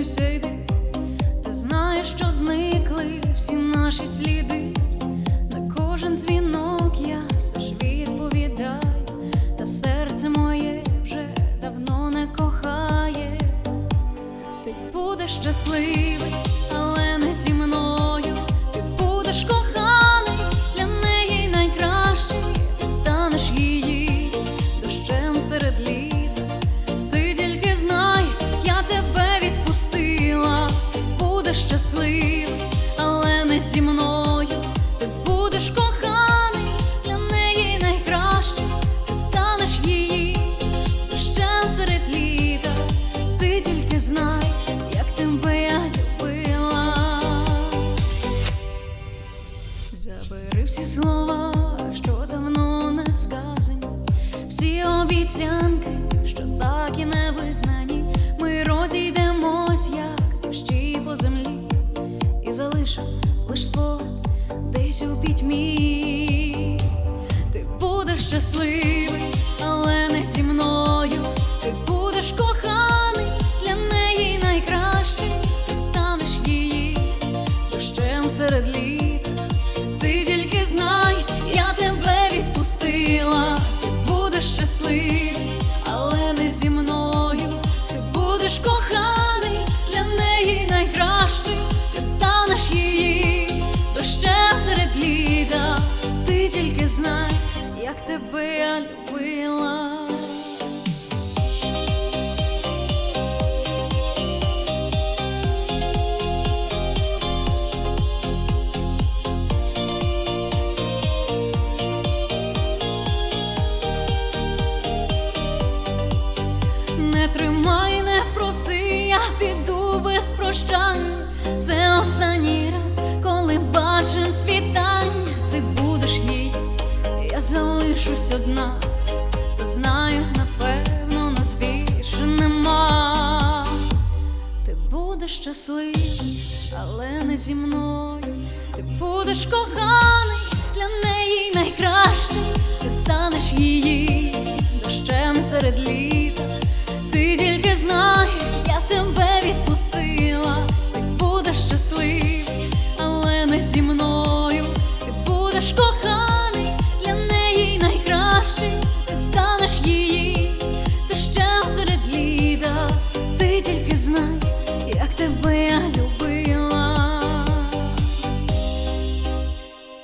йди. Ти знаєш, що зникли всі наші сліди. На кожен дзвінок я все ж відповідаю, та серце моє вже давно не кохає. Ти будеш щасливий, будеш щасливий, але не зі мною. Ти будеш коханий, для неї найкращий. Ти станеш її дощем серед літа. Ти тільки знай, як тебе я любила. Забери всі слова, що давно не сказані, всі обіцянки, що так і не визнані. І лиш спогад десь у пітьмі. Ти будеш щасливий, але не зі мною. Ти будеш коханий, для неї найкращий. Ти станеш її дощем серед літа. Ти тільки знай, я тебе відпустила. Ти будеш щасливий, але не зі мною. Ти будеш коханий, тільки знай, як тебе я любила. Не тримай, не проси, я піду без прощань. Це останній раз, коли бачим світання, я залишусь одна, та знаю, напевно, нас більше нема. Ти будеш щасливий, але не зі мною. Ти будеш коханий, для неї найкращий. Ти станеш її дощем серед літа. Ти тільки знай, я тебе відпустила. Ти будеш щасливий, але не зі мною. тебе.